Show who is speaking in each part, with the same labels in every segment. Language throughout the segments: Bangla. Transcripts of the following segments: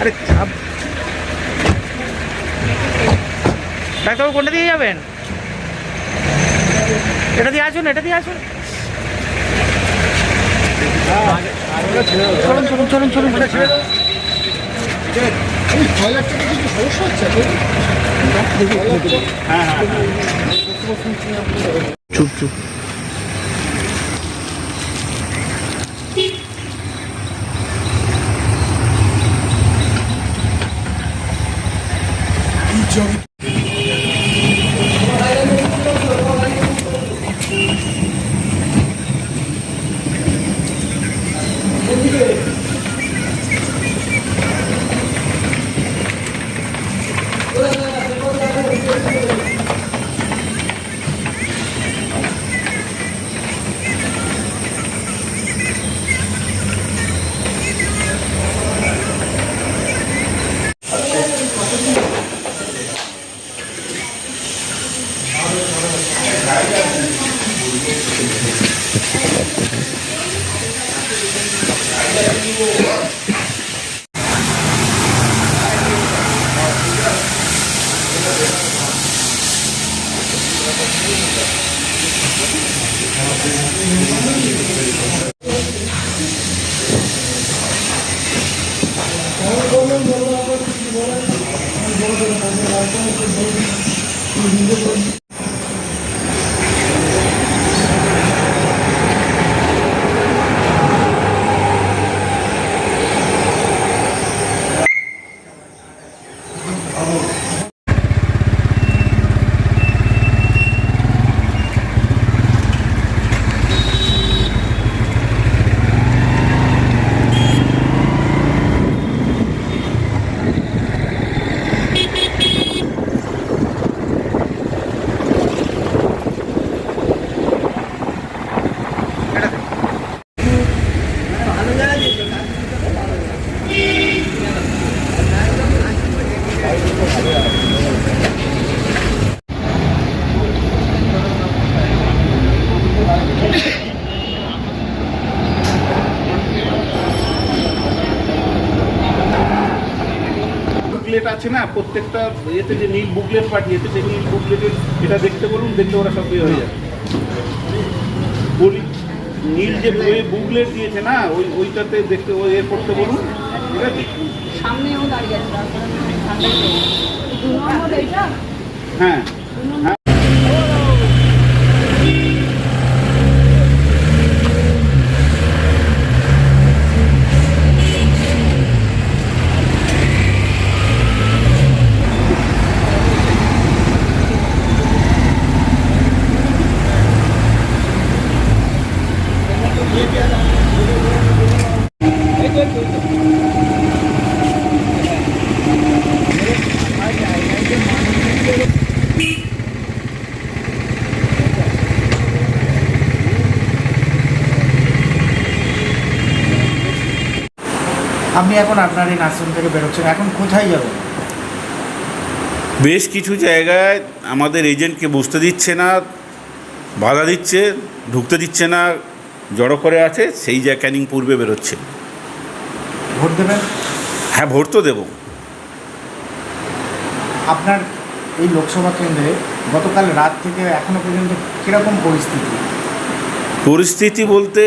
Speaker 1: আরে চাপ ডাক্তারবাবু কোনটা দিয়ে যাবেন? এটা দিয়ে আসুন এটা দিয়ে আসুন।
Speaker 2: চুপ চুপ। Joey. টাকা কিছু
Speaker 3: বুকলেট আছে না প্রত্যেকটা ইয়েতে যে নীল বুকলেট পাঠিয়েছে সেই নীল বুকলেটের এটা দেখতে বলুন দেখতে ওরা সব হয়ে যাবে। বলি নীল যে ওই বুকলেট দিয়েছে না ওই ওইটাতে দেখতে ওই এ করতে বলুন। ঠিক আছে?
Speaker 4: সামনেও দাঁড়িয়ে
Speaker 3: হ্যাঁ হ্যাঁ।
Speaker 1: আপনি এখন আপনার এই নার্সিং থেকে বেরোচ্ছেন এখন কোথায় যাবেন
Speaker 3: বেশ কিছু জায়গায় আমাদের এজেন্টকে বুঝতে দিচ্ছে না, বাধা দিচ্ছে, ঢুকতে দিচ্ছে না, জড়ো করে আছে, সেই জায়গা ক্যানিং পূর্বে বেরোচ্ছে।
Speaker 1: ভোট দেবেন?
Speaker 3: হ্যাঁ ভোট তো দেবো।
Speaker 1: আপনার এই লোকসভা কেন্দ্রে গতকাল রাত থেকে এখনও পর্যন্ত কীরকম পরিস্থিতি?
Speaker 3: পরিস্থিতি বলতে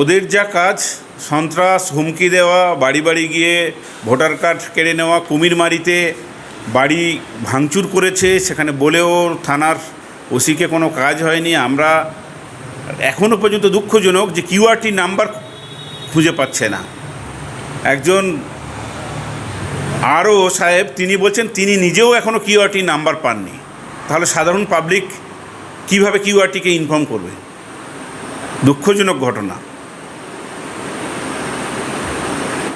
Speaker 3: ওদের যা কাজ সন্ত্রাস হুমকি দেওয়া বাড়ি বাড়ি গিয়ে ভোটার কার্ড কেড়ে নেওয়া কুমিরমারিতে বাড়ি ভাঙচুর করেছে সেখানে বলেও থানার ওসিকে কোনো কাজ হয়নি। আমরা এখনও পর্যন্ত দুঃখজনক যে কিউআরটি নাম্বার খুঁজে পাচ্ছে না। একজন আরও সাহেব, তিনি বলছেন, তিনি নিজেও এখনও কিউআরটি নাম্বার পাননি। তাহলে সাধারণ পাবলিক কীভাবে কিউআরটিকে ইনফর্ম করবে? দুঃখজনক ঘটনা।